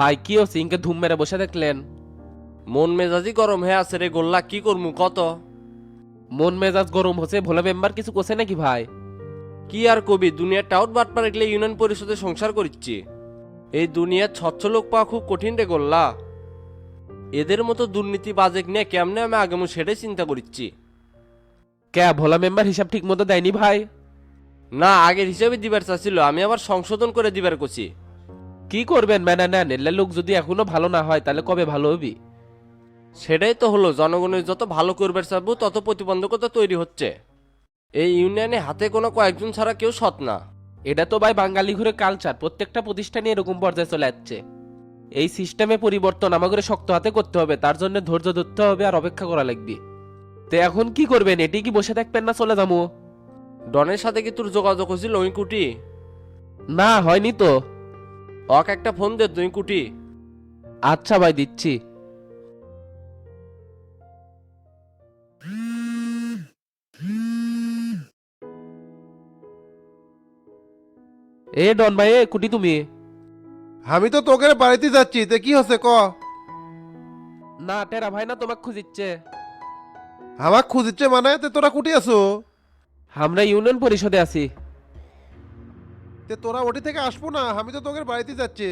ভাই, কি হচ্ছে ইনকে ধুম মেরে বসে দেখলেন মন মেজাজি গরম হয়ে আছে রে গোল্লা, কি করমু, কত? মন মেজাজ গরম হচ্ছে, ভোলা মেম্বার কিছু কোসে নাকি ভাই? কি আর কবি দুনিয়ার টাউট বাটপার এগুলো ইউনিয়ন পরিষদে সংসার করছি এই দুনিয়ার স্বচ্ছ লোক পাওয়া খুব কঠিন রে গোল্লা। এদের মতো দুর্নীতি বাজেক নিয়ে কেমনে আমি আগামী সেটাই চিন্তা করছি কে, ভোলা মেম্বার হিসাব ঠিক মতো দেয়নি ভাই? না, আগের হিসেবে দিবার চাচ্ছিল, আমি আবার সংশোধন করে দিবার করছি কি করবেন? ম্যানা নেন এলে লোক যদি এখনও ভালো না হয় তাহলে কবে ভালো হবি? সেটাই তো হলো জনগণের যত ভালো করবে চাবো তত প্রতিবন্ধকতা তৈরি হচ্ছে। এই ইউনিয়নে হাতে কোনো কয়েকজন ছাড়া কেউ সৎ না। এটা তো ভাই বাঙালি ঘুরে কালচার প্রত্যেকটা প্রতিষ্ঠানে এরকম পর্যায়ে চলে যাচ্ছে এই সিস্টেমে পরিবর্তন আমাদের শক্ত হাতে করতে হবে তার জন্য ধৈর্য ধরতে হবে আর অপেক্ষা করা লাগবে। তো এখন কি করবেন? এটি কি বসে থাকবেন না চলে যাব? ডনের সাথে কি তোর যোগাযোগ হয়েছিল ওই কুটি? না হয়নি তো। অক একটা ফোন দে তুই কুটি। আচ্ছা ভাই দিচ্ছি। এ ডন ভাই এ কুটি তুমি। আমি তো তোকে বাড়িতে যাচ্ছি তে কি হচ্ছে ক? না টেরা ভাই না তোমাকে খুঁজিচ্ছে। আমাক খুঁজিচ্ছে মানে তে তোরা কুটি আছো? আমরা ইউনিয়ন পরিষদে আছি। তে তোরা ওটি থেকে আসব না আমি তো তোকে বাড়িতে যাচ্ছি।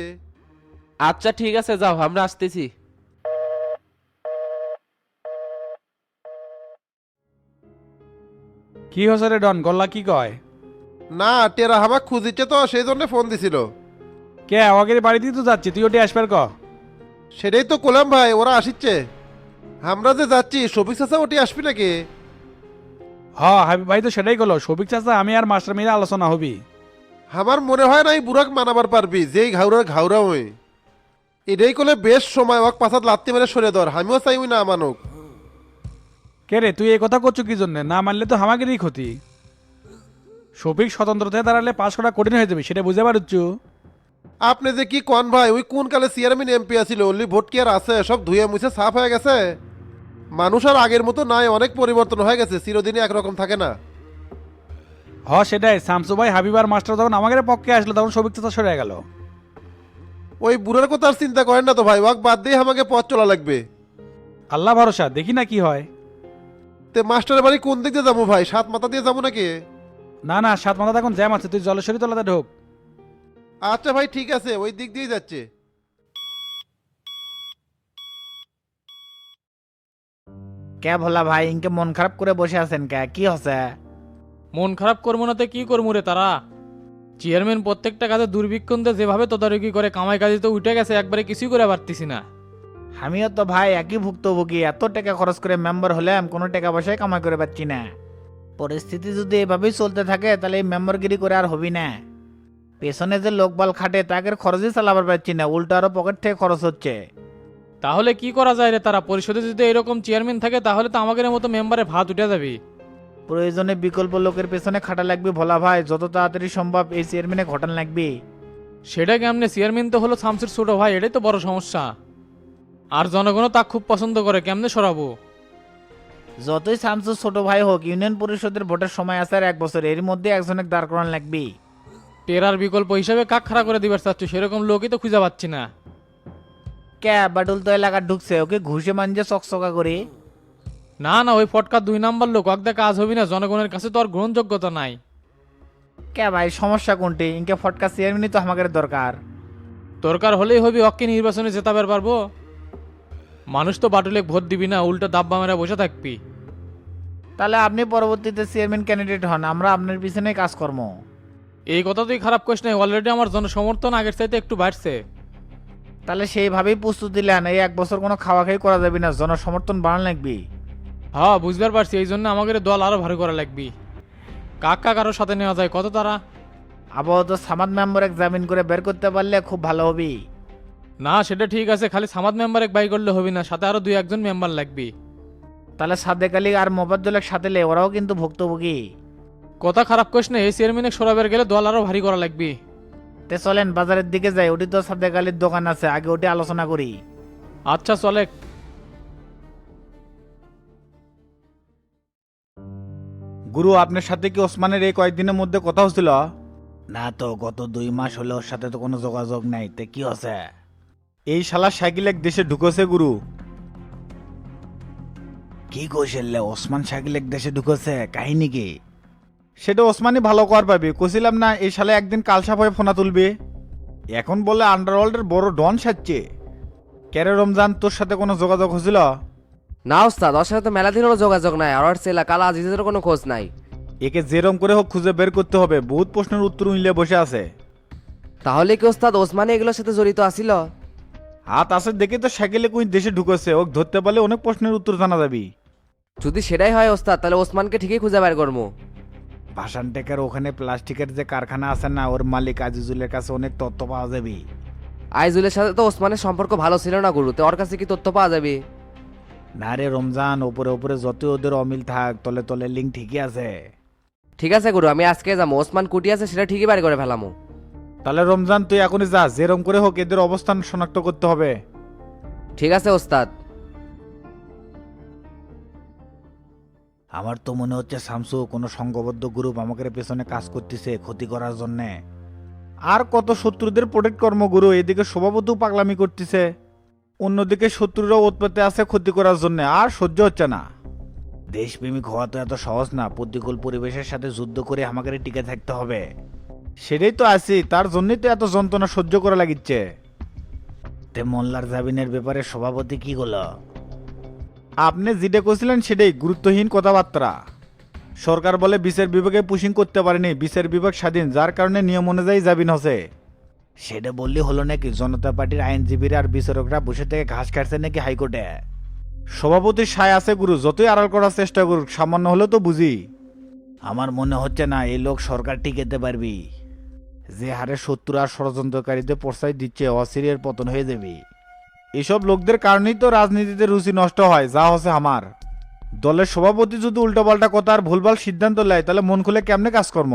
আচ্ছা ঠিক আছে যাও আমরা আসতেছি। কি হচ্ছে রে ডন গল্লা কি কয়? না টেরা আমাক খুঁজিচ্ছে তো সেই জন্য ফোন দিছিল। কে আগের বাড়িতেই তো যাচ্ছি তুই ওটি আসবার ক। সেটাই তো কোলাম ভাই ওরা আসিচ্ছে। আমরা যে যাচ্ছি শফিক চাচা ওটি আসবি নাকি? হ হাবিব ভাই তো সেটাই গেল সবিক চাচা আমি আর মাস্টার মিলে আলোচনা হবি। আমার মনে হয় না এই বুড়াক মানাবার পারবি যেই ঘাউরার ঘাউরা হই এটাই করলে বেশ সময় ওয়াক পাছাত লাত্তি মেরে সরে ধর আমিও চাইবি না আমানুক। কে রে তুই এই কথা করছ কি জন্য না মানলে তো আমাদেরই ক্ষতি। শফিক স্বতন্ত্রতায় দাঁড়ালে পাশ করা কঠিন হয়ে যাবে সেটা বুঝতে পারছু আপনি যে কি কন ভাই ওই কোন কালে চেয়ারম্যান এমপি আছিল অনলি ভোট কি আর আছে সব ধুয়ে মুছে সাফ হয়ে গেছে? মানুষ আর আগের মতো নাই অনেক পরিবর্তন হয়ে গেছে চিরদিনই একরকম থাকে না। হ সেটাই। শামসু ভাই হাবিব আর মাস্টার যখন আমাদের পক্ষে আসলো তখন সবিক চাচা সরে গেল। ওই বুড়ার কথা আর চিন্তা করেন না তো ভাই ওয়াক বাদ দিয়ে আমাকে পথ চলা লাগবে। আল্লাহ ভরসা দেখি না কি হয়। তে মাস্টারের বাড়ি কোন দিক দিয়ে যাব ভাই? সাত মাথা দিয়ে যাব নাকি? না না সাত মাথা এখন জ্যাম আছে তুই জলেশ্বরী তলাতে ঢোক। আচ্ছা ভাই ঠিক আছে ওই দিক দিয়েই যাচ্ছে। কে ভোলা ভাই ইনকে মন খারাপ করে বসে আছেন কে? কি হচ্ছে? মন খারাপ করব না তো কি করব রে তারা? চেয়ারম্যান প্রত্যেকটা কাজে দুর্ভিক্ষণ দিয়ে যেভাবে তদারকি করে কামাই কাজে তো উঠে গেছে একবারে কিছুই করে পারতেছি না। আমিও তো ভাই একই ভুক্তভোগী এত টাকা খরচ করে মেম্বার হলাম কোনো টাকা পয়সায় কামাই করে পাচ্ছি না। পরিস্থিতি যদি এভাবেই চলতে থাকে তাহলে এই মেম্বারগিরি করে আর হবি না। পেছনে যে লোকবাল খাটে তাকে খরচই চালাবার পাচ্ছি না উল্টো আরও পকেট থেকে খরচ হচ্ছে। তাহলে কি করা যায় রে তারা? পরিষদে যদি এরকম চেয়ারম্যান থাকে তাহলে তো আমাদের মতো মেম্বারে ভাত উঠে যাবে। প্রয়োজনে বিকল্প লোকের পেছনে খাটা লাগবে ভোলা ভাই যত তাড়াতাড়ি সম্ভব এই চেয়ারম্যানে ঘটান লাগবে। সেটা কেমনে? চেয়ারম্যান তো হলো শামসুর ছোট ভাই এটাই তো বড় সমস্যা। আর জনগণও তা খুব পছন্দ করে কেমনে সরাবো? যতই শামসুর ছোট ভাই হোক ইউনিয়ন পরিষদের ভোটের সময় আছে আর এক বছর এর মধ্যে একজনের দাঁড় করান লাগবে। টেরার বিকল্প হিসাবে কাক খাড়া করে দিবার চাচ্ছ সেরকম লোকই তো খুঁজে পাচ্ছি না। কে বাডুল তো এলাকা ঢুকছে ওকে ঘুষে মানজে চকচকা করে। না না ওই ফটকা দুই নাম্বার লোক অকদা কাজ হবি না জনগণের কাছে তো আর গ্রহণযোগ্যতা নাই। কে ভাই সমস্যা কোনটি? ইনকে ফটকা চেয়ারম্যানই তো আমাদের দরকার। দরকার হলেই হবি অক্কে নির্বাচনে জেতাবার পারব। মানুষ তো বাটুলে ভোট দিবি না উল্টো দাব্বা মেরা বসে থাকবি। তাহলে আপনি পরবর্তীতে চেয়ারম্যান ক্যান্ডিডেট হন আমরা আপনার পিছনে কাজ কর্ম এই কথা তুই খারাপ করিস নাই অলরেডি আমার জনসমর্থন আগের চাইতে একটু বাড়ছে। তাহলে সেইভাবেই প্রস্তুতি নেন এই এক বছর কোনো খাওয়া খাই করা যাবে না জনসমর্থন বাড়ান লাগবে। হ্যাঁ বুঝবার পারছি এই জন্য আমাদের দল আরও ভারী করা লাগবি। কাক আরও সাথে নেওয়া যায় কত তারা? আপাতত সামাদ মেম্বার জামিন করে বের করতে পারলে খুব ভালো হবে। না সেটা ঠিক আছে খালি সামাদ মেম্বার এক বাই করলে হবে না সাথে আরও দুই একজন মেম্বার লাগবি। তাহলে সাদেক আলী আর মোবাজ্জলের সাথে লে ওরাও কিন্তু ভুক্তভোগী। কথা খারাপ করিস না এই চেয়ারম্যানে সরাবের গেলে দল আরও ভারী করা লাগবে। তে চলেন বাজারের দিকে যাই ওটি তো সাদেক আলীর দোকান আছে আগে ওটি আলোচনা করি। আচ্ছা চলে গুরু আপনার সাথে কি ওসমানের এই কয়েকদিনের মধ্যে কথা হচ্ছিল? না তো গত দুই মাস হলে ওর সাথে তো কোনো যোগাযোগ নাই তে কি হচ্ছে? এই শালা সাইকেল এক দেশে ঢুকেছে গুরু। কি কৌশল্যে ওসমান সাইকেল এক দেশে ঢুকেছে কাহিনী কি? সেটা ওসমানই ভালো কর পাবে। কছিলাম না এই শালা একদিন কালসাপ হয়ে ফোনা তুলবে। এখন বলে আন্ডারওয়ার্ল্ডের বড় ডন সাজছে। ক্যারে রমজান তোর সাথে কোনো যোগাযোগ হয়েছিল না ওস্তাদ ওর সাথে তো মেলা দিনেরও যোগাযোগ নাই আর ওর ছেলে কালা আজিজের কোনো খোঁজ নাই। একে যেরম করে হোক খুঁজে বের করতে হবে বহুত প্রশ্নের উত্তর উইলে বসে আছে। তাহলে কি ওস্তাদ ওসমানী এগুলোর সাথে জড়িত আছিল? হাত আছে দেখে তো সাইকেলে কোন দেশে ঢুকেছে ওক ধরতে পারলে অনেক প্রশ্নের উত্তর জানা যাবি। যদি সেটাই হয় ওস্তাদ তাহলে ওসমানকে ঠিকই খুঁজে বের করব ভাসান টেকের ওখানে প্লাস্টিকের যে কারখানা আছে না ওর মালিক আজিজুলের কাছে অনেক তথ্য পাওয়া যাবে। আইজুলের সাথে তো ওসমানের সম্পর্ক ভালো ছিল না গুরু তো ওর কাছে কি তথ্য পাওয়া যাবে? না রে রমজান ওপরে ওপরে যত ওদের অমিল থাক তলে তলে লিঙ্ক ঠিকই আছে। ঠিক আছে গুরু আমি আজকে যাব ওসমান কুটি আছে সেটা ঠিকই বাড়ি করে ফেলামো। তাহলে রমজান তুই এখনই যা যেরম করে হোক এদের অবস্থান শনাক্ত করতে হবে। ঠিক আছে ওস্তাদ। আমার তো মনে হচ্ছে শামসু কোনো সংঘবদ্ধ গ্রুপ আমাকে পেছনে কাজ করতেছে ক্ষতি করার জন্যে। আর কত শত্রুদের প্রোটেক্ট কর্মগুরু এদিকে সভাপতিও পাগলামি করতেছে। অন্যদিকে শত্রুরাও উৎপত্তি আছে ক্ষতি করার জন্য আর সহ্য হচ্ছে না। দেশপ্রেমিক হওয়া তো এত সহজ না প্রতিকূল পরিবেশের সাথে যুদ্ধ করে আমাকে টিকে থাকতে হবে। সেটাই তো আছি তার জন্যই তো এত যন্ত্রণা সহ্য করা লাগিচ্ছে। তে মোল্লার জামিনের ব্যাপারে সভাপতি কি হলো আপনি যেটা করছিলেন সেটাই গুরুত্বহীন কথাবার্তা। সরকার বলে বিচার বিভাগে পুশিং করতে পারেনি বিচার বিভাগ স্বাধীন যার কারণে নিয়ম অনুযায়ী জামিন হসে সেটা বললে হলো নাকি? জনতা পার্টির আইনজীবীরা আর বিচারকরা বসে থেকে ঘাস কাটছে নাকি হাইকোর্টে? সভাপতি সায় আছে গুরু, যতই আড়াল করার চেষ্টা করুক, সামান্য হলেও তো বুঝি। আমার মনে হচ্ছে না এই লোক সরকার টিকেতে পারবি। যে হারে শত্রু আর ষড়যন্ত্রকারীদের প্রশ্রয় দিচ্ছে অসিরিয়ার পতন হয়ে যাবে। এসব লোকদের কারণেই তো রাজনীতিতে রুচি নষ্ট হয়, যা হচ্ছে আমার। দলের সভাপতি যদি উল্টোপাল্টা কথা আর ভুলভাল সিদ্ধান্ত নেয়, তাহলে মন খুলে কেমনে কাজকর্ম?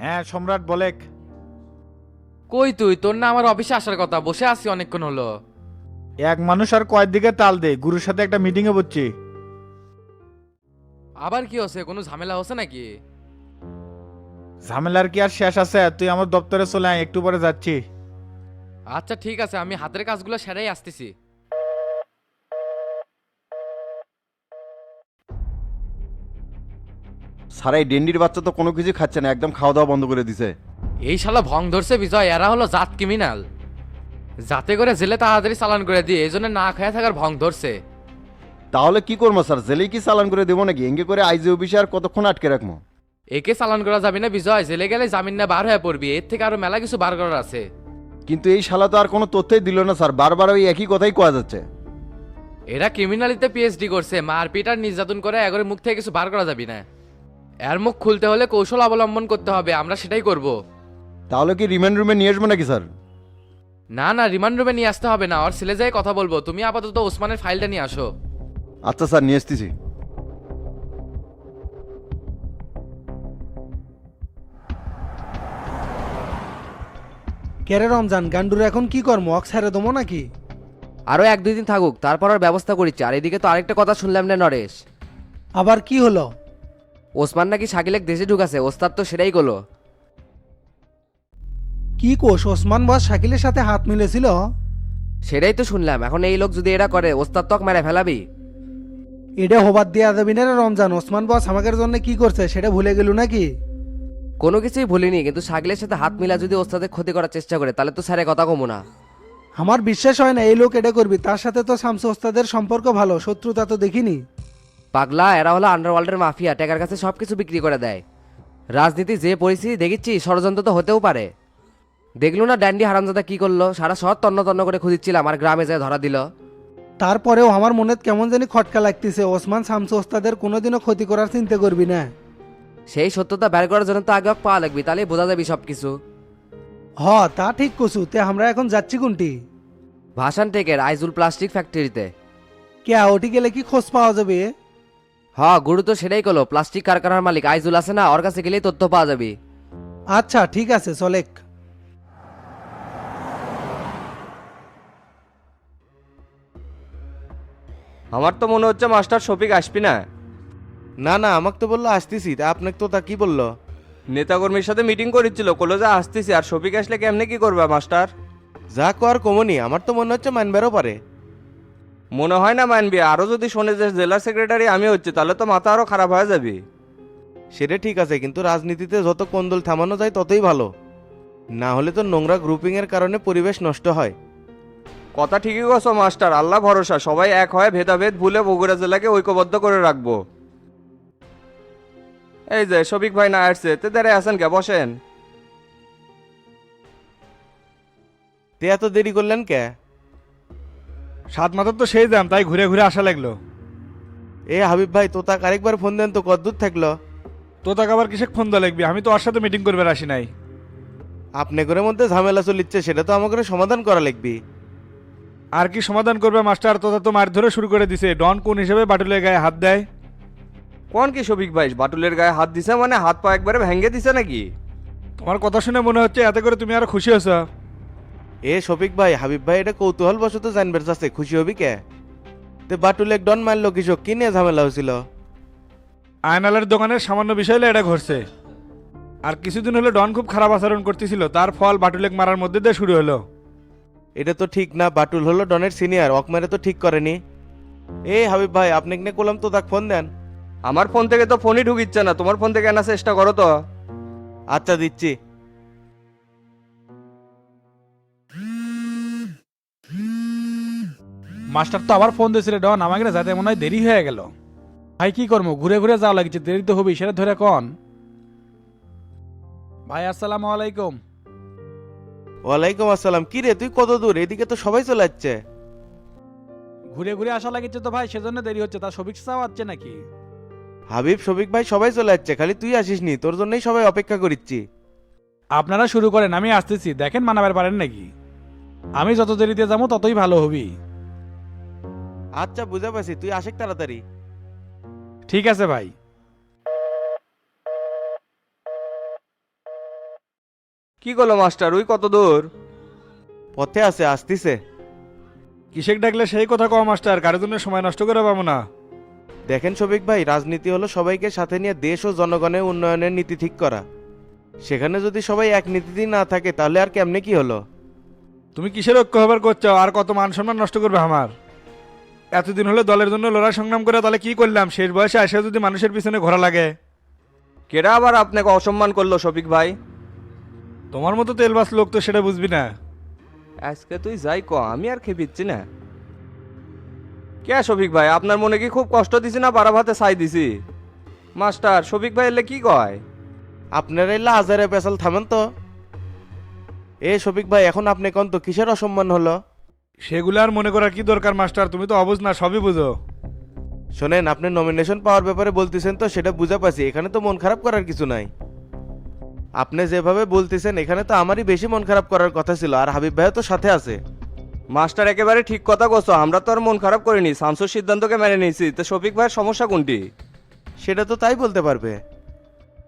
হ্যাঁ সম্রাট বলেক। কই তুই? তোর না আমার অফিসে আসার কথা। বসে আছি অনেকক্ষণ হলো। এক মানুষ আর কয়েক দিকে তাল দে। গুরুর সাথে একটা মিটিংয়ে বসছি। আবার কি হচ্ছে? কোনো ঝামেলা হচ্ছে নাকি? ঝামেলার কি আর শেষ আছে? তুই আমার দপ্তরে চলে আয় একটু পরে যাচ্ছি। আচ্ছা ঠিক আছে। আমি হাতের কাজগুলো সেরাই আসতেছি। সারা এই ডেন্ডির বাচ্চা তো কোনো কিছু খাচ্ছে না একদম খাওয়া দাওয়া বন্ধ করে দিছে। এই শালা ভং ধরছে বিজয় এরা হলো জাত ক্রিমিনাল যাতে করে জেলে তাড়াতাড়ি চালান করে দিয়ে এই জন্য না খেয়ে থাকার ভং ধরছে। তাহলে কি করব স্যার? জেলে কি চালান করে দেবো নাকি? এঙ্গে করে আইজি অফিসে আর কতক্ষণ আটকে রাখব? একে চালান করা যাবে না বিজয় জেলে গেলে জামিন না বার হয়ে পড়বি এর থেকে আরও মেলা কিছু বার করার আছে। কিন্তু এই শালা তো আর কোনো তথ্যই দিল না স্যার বারবার ওই একই কথাই কোয়া যাচ্ছে। এরা ক্রিমিনালিতে পিএইচডি করছে মারপিট আর নির্যাতন করে এগরে মুখ থেকে কিছু বার করা যাবে না। এর মুখ খুলতে হলে কৌশল অবলম্বন করতে হবে আমরা সেটাই করব। তাহলে কি রিমান্ড রুমে নিয়ে আসব নাকি স্যার? না না রিমান্ড রুমে নিয়ে আসতে হবে না আর ছেলে যাই কথা বলব তুমি আপাতত ওসমানের ফাইলটা নিয়ে আসো। আচ্ছা স্যার নিয়ে আসতেছি। কেরে রমজান গান্ডুর এখন কি কর্ম হেরে দমো নাকি? আরও এক দুই দিন থাকুক তারপর আর ব্যবস্থা করিচ্ছে আর এদিকে তো আরেকটা কথা শুনলাম না নরেশ। আবার কি হলো? ওসমান নাকি শাকিলেক দেশে ঢুকাছে ওস্তাদ তো সেটাই করল কি কোষ ওসমান বস শাকিলের সাথে হাত মিলেছিল? সেটাই তো শুনলাম এখন এই লোক যদি এটা করে ওস্তাদ তক মেরে ফেলাবি। এটা হবার দেয়া যাবি না রে রমজান? ওসমান বস আমাদের জন্য কি করছে সেটা ভুলে গেল নাকি? কোনো কিছুই ভুলিনি কিন্তু শাকিলের সাথে হাত মিলা যদি ওস্তাদের ক্ষতি করার চেষ্টা করে তাহলে তো স্যারে কথা কমু না। আমার বিশ্বাস হয় না এই লোক এটা করবি তার সাথে তো শামসু ওস্তাদের সম্পর্ক ভালো শত্রুতা তো দেখিনি। পাগলা এরা হলো আন্ডারওয়ার্ল্ডের মাফিয়া টাকার কাছে সব কিছু বিক্রি করে দেয়। রাজনীতি যে পরিস্থিতি দেখেছি ষড়যন্ত্র তো হতেও পারে। দেখল না ড্যান্ডি হারামজাদা কি করল? সারা শহর তন্ন তন্ন করে খুঁজছিলাম আর গ্রামে যায় ধরা দিল। তারপরেও আমার মনে কেমন জানি খটকা লাগতেছে ওসমান শামসু ওস্তাদের কোনোদিনও ক্ষতি করার চিন্তা করবি না। সেই সত্যতা বের করার জন্য তো আগে পাওয়া লাগবে তাহলে বোঝা যাবে সব কিছু হ তা ঠিক কছু তে আমরা এখন যাচ্ছি কোনটি? ভাসান টেকের আইজুল প্লাস্টিক ফ্যাক্টরিতে। কে ওটি গেলে কি খোঁজ পাওয়া যাবে? হ গুরু তো সেটাই করল প্লাস্টিক কারখানার মালিক আইজুল আছে না ওর কাছে গেলেই তথ্য পাওয়া যাবে। আচ্ছা ঠিক আছে চলেক। আমার তো মনে হচ্ছে মাস্টার শফিক আসবি না। না না আমাকে তো বলল আসতেছি তা আপনাকে তো তা কি বলল? নেতাকর্মীর সাথে মিটিং করেছিল কলো কলেজে আসতেছি আর শফিক আসলে কেমনে কি করবে মাস্টার? যা কর কমনি আমার তো মনে হচ্ছে মানবেরও পারে। মনে হয় না মানবি আরও যদি শোনে যে জেলা সেক্রেটারি আমি হচ্ছে তাহলে তো মাথা আরও খারাপ হয়ে যাবে। সেটা ঠিক আছে কিন্তু রাজনীতিতে যত কোন্দল থামানো যায় ততই ভালো। না হলে তো নোংরা গ্রুপিং এর কারণে পরিবেশ নষ্ট হয়। কথা ঠিকই কছো মাস্টার আল্লাহ ভরসা সবাই এক হয় ভেদাভেদ ভুলে বগুড়া জেলাকে ঐক্যবদ্ধ করে রাখব। এই যে শফিক ভাই না আসছে তে দাঁড়ায় আছেন কে? বসেন। তে এত দেরি করলেন কে? সাত মাথার তো সেই দাম তাই ঘুরে ঘুরে আসা লাগল। এ হাবিব ভাই তো তাক আরেকবার ফোন দেন তো কদ্দূর থাকল? তো তাকে আবার কিসে ফোন দেওয়া লাগবে? আমি তো ওর সাথে মিটিং করবে আসি নাই। আপনি করে মধ্যে ঝামেলা চলিচ্ছে সেটা তো আমাকে সমাধান করা লাগবে। আর কি সমাধান করবে মাস্টার তোতা তো মার ধরে শুরু করে দিছে। ডন কোন হিসেবে বাটুলের গায়ে হাত দেয়? কোন কি শফিক ভাই বাটুলের গায়ে হাত দিছে মানে হাত পা একবারে ভেঙে দিছে নাকি? তোমার কথা শুনে মনে হচ্ছে এতে করে তুমি আরও খুশি হয়েছ। এ শফিক ভাই হাবিব ভাই এটা কৌতূহল বশত জানবার চাচ্ছে খুশি হবি কে? তে বাটুল এক ডন মারলো কৃষক কি নিয়ে ঝামেলা হয়েছিল আয়নালের দোকানের সামান্য বিষয় হলে এটা ঘটছে। আর কিছুদিন হলো ডন খুব খারাপ আচরণ করতেছিল তার ফল বাটুলেক মারার মধ্যে দিয়ে শুরু হলো। এটা তো ঠিক না বাটুল হলো ডনের সিনিয়র অকমারে তো ঠিক করেনি। এ হাবিব ভাই আপনি কিনে করলাম তো তাক ফোন দেন। আমার ফোন থেকে তো ফোনই ঢুকিচ্ছে না তোমার ফোন থেকে আনার চেষ্টা করো তো। আচ্ছা দিচ্ছি। মাস্টার তো আবার ফোন দিয়েছিল ডন আমাকে যাতে মনে হয় দেরি হয়ে গেল। ভাই কি করব ঘুরে ঘুরে যাওয়া লাগছে দেরি তো হবেই সেটা ধরে কন। ভাই আসসালামু আলাইকুম। ওয়ালাইকুম আসসালাম। কি রে তুই কত দূর? এদিকে তো সবাই চলে যাচ্ছে ঘুরে ঘুরে আসা লাগছে তো ভাই সেজন্য দেরি হচ্ছে। তার সবিক চাও আছে নাকি? হাবিব শফিক ভাই সবাই চলে যাচ্ছে খালি তুই আসিস নি তোর জন্যই সবাই অপেক্ষা করিচ্ছি। আপনারা শুরু করেন আমি আসতেছি। দেখেন মানাবার পারেন নাকি। আমি যত দেরিতে যাব ততই ভালো হবি। আচ্ছা বুঝে পাইছি। তুই আসিক তাড়াতাড়ি। ঠিক আছে ভাই। কি করল মাস্টার? ওই কত দূর? পথে আছে আসতিছে। কিসেক ডাকলে সেই কথা কম মাস্টার কারোর জন্য সময় নষ্ট করে পাবো না। দেখেন শফিক ভাই রাজনীতি হলো সবাইকে সাথে নিয়ে দেশ ও জনগণের উন্নয়নের নীতি ঠিক করা। সেখানে যদি সবাই এক নীতিতেই না থাকে তাহলে আর কেমনে কি হলো? তুমি কিসের ঐক্য হবার করছ? আর কত মান সম্মান নষ্ট করবে আমার? এতদিন হলে দলের জন্য লড়াই সংগ্রাম করে তাহলে কি করলাম? শেষ বয়সে এসে যদি মানুষের পিছনে ঘোরা লাগে। কেডা আবার আপনাকে অসম্মান করল শফিক ভাই? তোমার মতো তেলবাস লোক তো সেটা বুঝবি না। আজকে তুই যাই ক আমি আর খেপিচ্ছি না। কে শফিক ভাই আপনার মনে কি খুব কষ্ট দিছি না বারা ভাতে ছাই দিছি? মাস্টার শফিক ভাই এলে কি কয়? আপনার এলা হাজারে পেশাল থামেন তো। এ শফিক ভাই এখন আপনি কোন তো কিসের অসম্মান হলো? সেগুলো আর মনে করার কি দরকার মাস্টার? তুমি তো অবুঝ না সবই বুঝো। শোনেন আপনি নমিনেশন পাওয়ার ব্যাপারে বলতেছেন তো সেটা বুঝা পাচ্ছি। এখানে তো মন খারাপ করার কিছু নাই। আপনি যেভাবে বলতেছেন এখানে তো আমারই বেশি মন খারাপ করার কথা ছিল আর হাবিব ভাইও তো সাথে আছে। মাস্টার একেবারে ঠিক কথা কছো আমরা তো আর মন খারাপ করিনি শামসুর সিদ্ধান্তকে মেনে নিয়েছি। তো শফিক ভাইয়ের সমস্যা কোনটি? সেটা তো তাই বলতে পারবে।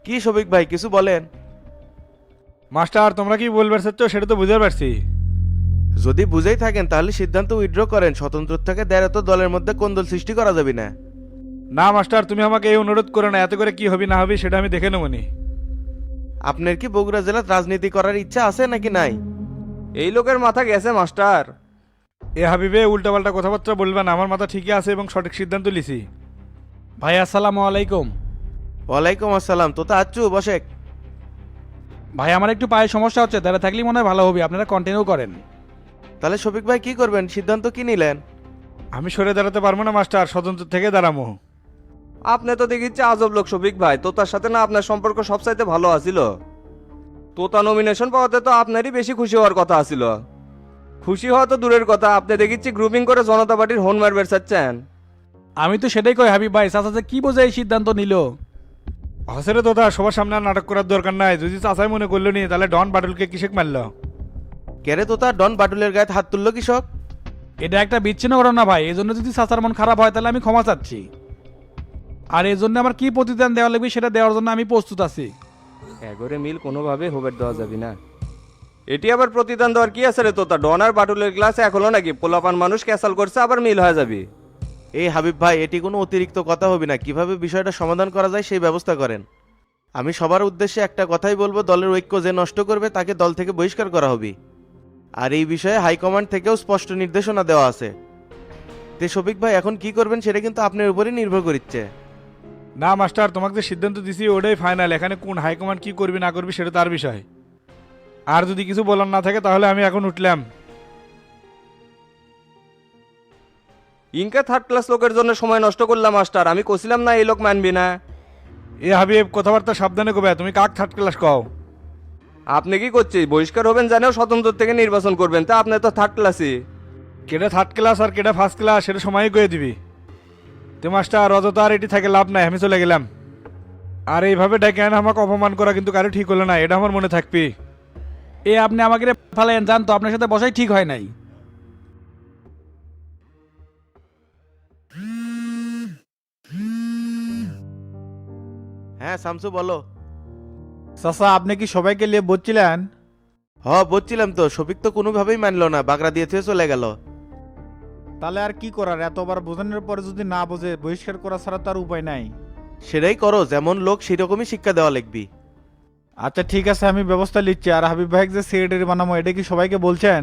কি শফিক ভাই কিছু বলেন? মাস্টার তোমরা কি বলবে সেটা তো বুঝতে পারছি। যদি বুঝেই থাকেন তাহলে সিদ্ধান্ত উইথড্র করেন। স্বতন্ত্র থেকে দেড় তো দলের মধ্যে কোন্দল সৃষ্টি করা যাবে না। না মাস্টার তুমি আমাকে এই অনুরোধ করো না। এত করে কি হবে না হবে সেটা আমি দেখে নেব নি আপনার কি বগুড়া জেলার রাজনীতি করার ইচ্ছা আছে নাকি নাই? এই লোকের মাথা গেছে মাস্টার। এ হাবিবে উল্টাপাল্টা কথাবার্তা বলবেন আমার মাথা ঠিকই আছে এবং সঠিক সিদ্ধান্ত লিছি ভাই আসসালামু আলাইকুম। ওয়ালাইকুম আসসালাম। তো তা আচ্ছু বসেক ভাই আমার একটু পায়ে সমস্যা হচ্ছে। দাঁড়া থাকলেই মনে হয় ভালো হবে। আপনারা কন্টিনিউ করেন। তাহলে শফিক ভাই কি করবেন? সিদ্ধান্ত কি নিলেন? আমি সরে দাঁড়াতে পারব না মাস্টার। স্বতন্ত্র থেকে দাঁড়ামো। আপনি তো দেখিচ্ছে আজব লোক শফিক ভাই। তো তার সাথে না আপনার সম্পর্ক সবচাইতে ভালো আছিল। তোতা নমিনেশন পাওয়াতে তো আপনারই বেশি খুশি হওয়ার কথা আছিল। খুশি হওয়া তো দূরের কথা। আপনি দেখিচ্ছি গ্রুপিং করে জনতা পার্টির হোন মারবের চাচ্ছেন আমি তো সেটাই কই হাবিব ভাই। চাচা কি বোঝে এই সিদ্ধান্ত নিল? হসেরে তোতা সবার সামনে আর নাটক করার দরকার নাই। যদি চাচাই মনে করল নি তাহলে ডন বাটুলকে কিসেক মারলো? কেরে তো তার ডন বাটুলের গায়ে হাত তুললো কৃষক? এটা একটা বিচ্ছিন্ন ঘটনা ভাই এই জন্য যদি চাচার মন খারাপ হয় তাহলে আমি ক্ষমা চাচ্ছি। আর এই জন্য আমার কি প্রতিদান দেওয়া লাগবে সেটা দেওয়ার জন্য আমি প্রস্তুত আছি। এগোরে মিল কোনোভাবে হোবের দেওয়া যাবে না। এটি আবার প্রতিদান দেওয়ার কি আছে রে তোতা? ডন আর বাটুলের ক্লাস এক হলো নাকি? পোলাপান মানুষ ক্যাসাল করছে আবার মিল হয়ে যাবে। এই হাবিব ভাই এটি কোনো অতিরিক্ত কথা হবে না। কীভাবে বিষয়টা সমাধান করা যায় সেই ব্যবস্থা করেন। আমি সবার উদ্দেশ্যে একটা কথাই বলব দলের ঐক্য যে নষ্ট করবে তাকে দল থেকে বহিষ্কার করা হবে। আর এই বিষয়ে হাইকমান্ড থেকেও স্পষ্ট নির্দেশনা দেওয়া আছে। তে শফিক ভাই এখন কি করবেন সেটা কিন্তু আপনার উপরই নির্ভর করছে না মাস্টার তোমাকে যে সিদ্ধান্ত দিছি ওটাই ফাইনাল এখানে কোন হাইকমান্ড কি করবি না করবি সেটা তার বিষয়। আর যদি কিছু বলার না থাকে তাহলে আমি এখন উঠলাম। ইনকা থার্ড ক্লাস লোকের জন্য সময় নষ্ট করলাম মাস্টার। আমি কছিলাম না এই লোক মানবি না। এ হাবিব কথাবার্তা সাবধানে কবে? তুমি কাক থার্ড ক্লাস কও? আপনি কি করছি? বহিষ্কার হবেন জানেও স্বতন্ত্র থেকে নির্বাচন করবেন তা আপনি তো থার্ড ক্লাসই কেটা থার্ড ক্লাস আর কেটা ফার্স্ট ক্লাস সেটা সময়ই করে দিবি। তো মাস্টার অযথা আর এটি থাকে লাভ নাই আমি চলে গেলাম। আর এইভাবে ডেকে আনে আমাকে অপমান করা কিন্তু কারও ঠিক হলো না এটা আমার মনে থাকবি। এ আপনি আমাকে ফালেন জান তো আপনার সাথে বসাই ঠিক হয় নাই। হ্যাঁ শামসু বলো। চাচা আপনি কি সবাইকে নিয়ে বলছিলেন? হ বলছিলাম তো শফিক তো কোনোভাবেই মানলো না বাগড়া দিয়ে থুয়ে চলে গেল। তাহলে আর কি করার এতবার বোঝানোর পরে যদি না বোঝে বহিষ্কার করা ছাড়া তার উপায় নাই। সেটাই করো যেমন লোক সেরকমই শিক্ষা দেওয়া লিখবি। আচ্ছা ঠিক আছে আমি ব্যবস্থা নিচ্ছি। আর হাবিব ভাই যে সেক্রেটারি বানাবো এটা কি সবাইকে বলছেন?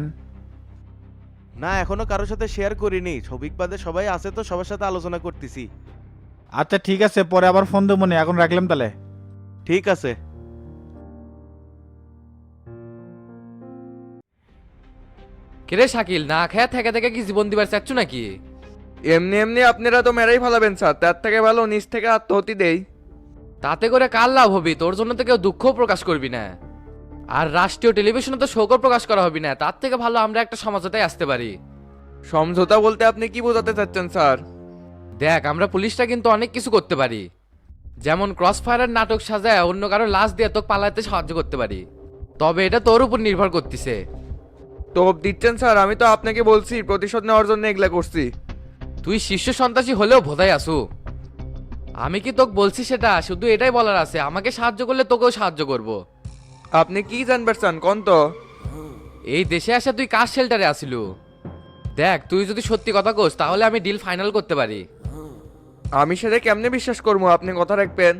না এখনও কারোর সাথে শেয়ার করিনি। শফিক বাদে সবাই আছে তো সবার সাথে আলোচনা করতেছি। আচ্ছা ঠিক আছে পরে আবার ফোন দেবো নি, এখন রাখলাম তাহলে। ঠিক আছে। কিরে শাকিল না খেয়ে থেকে থেকে কি জীবন দিবার চাচ্ছ নাকি? এমনি এমনি আপনারা তো মেরাই ফেলাবেন স্যার তার থেকে ভালো নিজ থেকে আত্মহতি দেই। তাতে করে কার লাভ হবি? তোর জন্য তো কেউ দুঃখ প্রকাশ করবি না। আর রাষ্ট্রীয় টেলিভিশনে তো শোকর প্রকাশ করা হবে না তার থেকে ভালো আমরা একটা সমঝোতায় আসতে পারি। সমঝোতা বলতে আপনি কি বোঝাতে চাচ্ছেন স্যার? দেখ আমরা পুলিশটা কিন্তু অনেক কিছু করতে পারি। যেমন ক্রস ফায়ারের নাটক সাজায় অন্য কারও লাশ দিয়ে তোকে পালাতে সাহায্য করতে পারি। তবে এটা তোর উপর নির্ভর করতেছে। তোপ দিচ্ছেন স্যার আমি তো আপনাকে বলছি প্রতিশোধ নেওয়ার জন্য এগুলা করছি। তুই শীর্ষ সন্ত্রাসী হলেও ভোদাই আসু আমি কি তোকে বলছি সেটা? শুধু এটাই বলার আছে আমাকে সাহায্য করলে তোকেও সাহায্য করব। আপনি কি জানবার চান কোন তো? এই দেশে আসে তুই কার শেল্টারে আসিল দেখ তুই যদি সত্যি কথা কোস তাহলে আমি ডিল ফাইনাল করতে পারি। আমি সেটা কেমনে বিশ্বাস করব? আপনি কথা রাখবেন।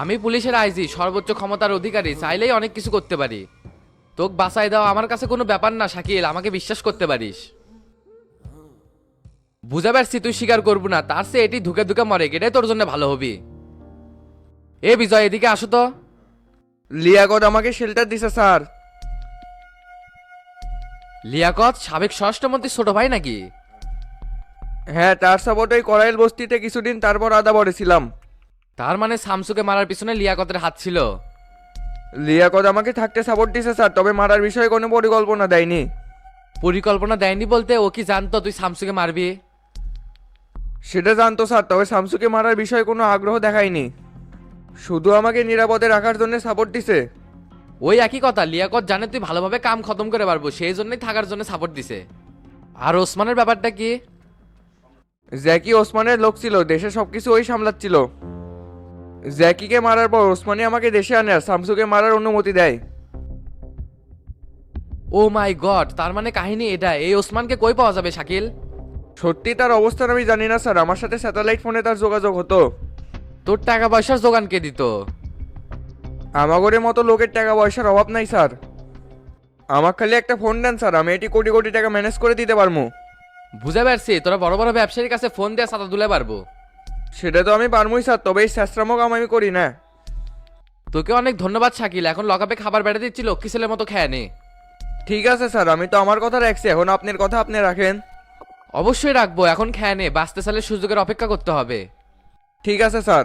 আমি পুলিশের আইজি সর্বোচ্চ ক্ষমতার অধিকারী চাইলেই অনেক কিছু করতে পারি। তোকে বাঁচাই দাও আমার কাছে কোনো ব্যাপার না শাকিল আমাকে বিশ্বাস করতে পারিস। বুঝা পারছি তুই স্বীকার করব না তার সে এটি ধুকে ধুকে মরে এটাই তোর জন্য ভালো হবি। এ বিজয় এদিকে আসো তো। লিয়াকত আমাকে শেল্টার দিছে স্যার। লিয়াকত সাবেক স্বরাষ্ট্রমন্ত্রী ছোট ভাই নাকি? হ্যাঁ তার সাপোর্ট ওই করাইল বস্তিতে কিছুদিন তারপর আদা বড়েছিলাম। তার মানে শামসুকে মারার পিছনে লিয়াকতের হাত ছিল। লিয়াকত আমাকে থাকতে সাপোর্ট দিছে স্যার তবে মারার বিষয়ে কোনো পরিকল্পনা দেয়নি। পরিকল্পনা দেয়নি বলতে ও কি জানতো তুই শামসুকে মারবি? সেটা জানতো স্যার তবে শামসুকে মারার বিষয়ে কোনো আগ্রহ দেখায়নি। শুধু আমাকে নিরাপদে রাখার জন্য সাপোর্ট দিছে। ওই একই কথা লিয়াকত জানে তুই ভালোভাবে কাম খতম করে পারব সেই জন্যই থাকার জন্য সাপোর্ট দিছে। আর ওসমানের ব্যাপারটা কি? জ্যাকি ওসমানের লোক ছিল দেশে সবকিছু ওই সামলাচ্ছিল। জ্যাকিকে মারার পর ওসমানি আমাকে দেশে আনে আর শামসুকে মারার অনুমতি দেয়। ও মাই গড তার মানে কাহিনী এটা। এই ওসমানকে কই পাওয়া যাবে শাকিল? সত্যি তার অবস্থান আমি জানি না স্যার। আমার সাথে স্যাটেলাইট ফোনে তার যোগাযোগ হতো। তোর টাকা পয়সার যোগান কে দিত? আমাগরের মতো লোকের টাকা পয়সার অভাব নাই স্যার। আমার খালি একটা ফোন দেন স্যার। আমি এটি কোটি কোটি টাকা ম্যানেজ করে দিতে পারব বুঝে পারছি তোরা বড় বড় ব্যবসায়ীর কাছে ফোন দিয়ে সাদা তুলে পারব। সেটা তো আমি পারমই স্যার তবে এই স্যাশ্রামক আমি করি না। তোকে অনেক ধন্যবাদ শাকিল। এখন লকাপে খাবার বেড়ে দিচ্ছি লক্ষ্মী ছেলের মতো খেয়ে নে। ঠিক আছে স্যার আমি তো আমার কথা রাখছি এখন আপনার কথা আপনি রাখেন। অবশ্যই রাখব এখন খেয়ে নে বাঁচতে সালে সুযোগের অপেক্ষা করতে হবে। ঠিক আছে স্যার।